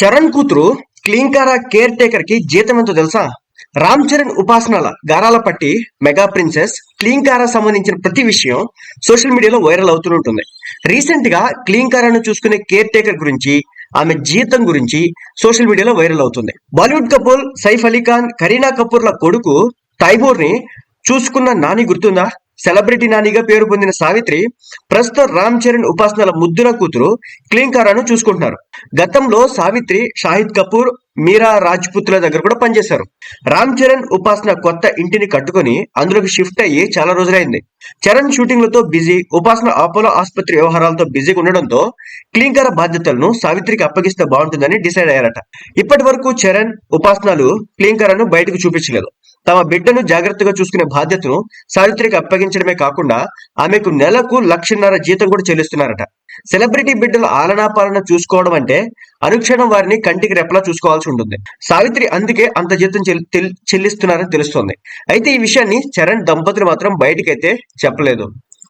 చరణ్ కూతురు క్లీంకారా కేర్ టేకర్కి జీతం ఎంతో తెలుసా? రామ్ చరణ్ ఉపాసనల గారాల పట్టి మెగా ప్రిన్సెస్ క్లీంకారా సంబంధించిన ప్రతి విషయం సోషల్ మీడియాలో వైరల్ అవుతుంటుంది రీసెంట్గా క్లీంకారాను చూసుకునే కేర్ టేకర్ గురించి ఆమె జీతం గురించి సోషల్ మీడియాలో వైరల్ అవుతుంది. బాలీవుడ్ కపూర్ సైఫ్ అలీ ఖాన్ కరీనా కపూర్ల కొడుకు టైబోర్ని చూసుకున్న నాని గుర్తుందా? సెలబ్రిటీ నానిగా పేరు పొందిన సావిత్రి ప్రస్తుతం రామ్ చరణ్ ఉపాసనల ముద్దుల కూతురు క్లీంకారాను చూసుకుంటున్నారు. గతంలో సావిత్రి షాహిద్ కపూర్ మీరా రాజ్పుత్ల దగ్గర కూడా పనిచేశారు. రామ్ చరణ్ ఉపాసన కొత్త ఇంటిని కట్టుకొని అందులోకి షిఫ్ట్ అయ్యి చాలా రోజులైంది. చరణ్ షూటింగ్లతో బిజీ ఉపాసన అపోలో ఆసుపత్రి వ్యవహారాలతో బిజీగా ఉండడంతో క్లీంకర బాధ్యతలను సావిత్రికి అప్పగిస్తే బాగుంటుందని డిసైడ్ అయ్యారట. ఇప్పటి వరకు చరణ్ ఉపాసనలు క్లీంకరను బయటకు చూపించలేదు. తమ బిడ్డను జాగ్రత్తగా చూసుకునే బాధ్యతను సావిత్రికి అప్పగించడమే కాకుండా ఆమెకు నెలకు లక్షన్నర జీతం కూడా చెల్లిస్తున్నారట. సెలబ్రిటీ బిడ్డల ఆలనా పాలన చూసుకోవడం అంటే అనుక్షణం వారిని కంటికి రెప్పలా చూసుకోవాల్సి ఉంటుంది. సావిత్రి అందుకే అంత జీతం చెల్లిస్తున్నారని తెలుస్తోంది. అయితే ఈ విషయాన్ని చరణ్ దంపతులు మాత్రం బయటికైతే Chapleton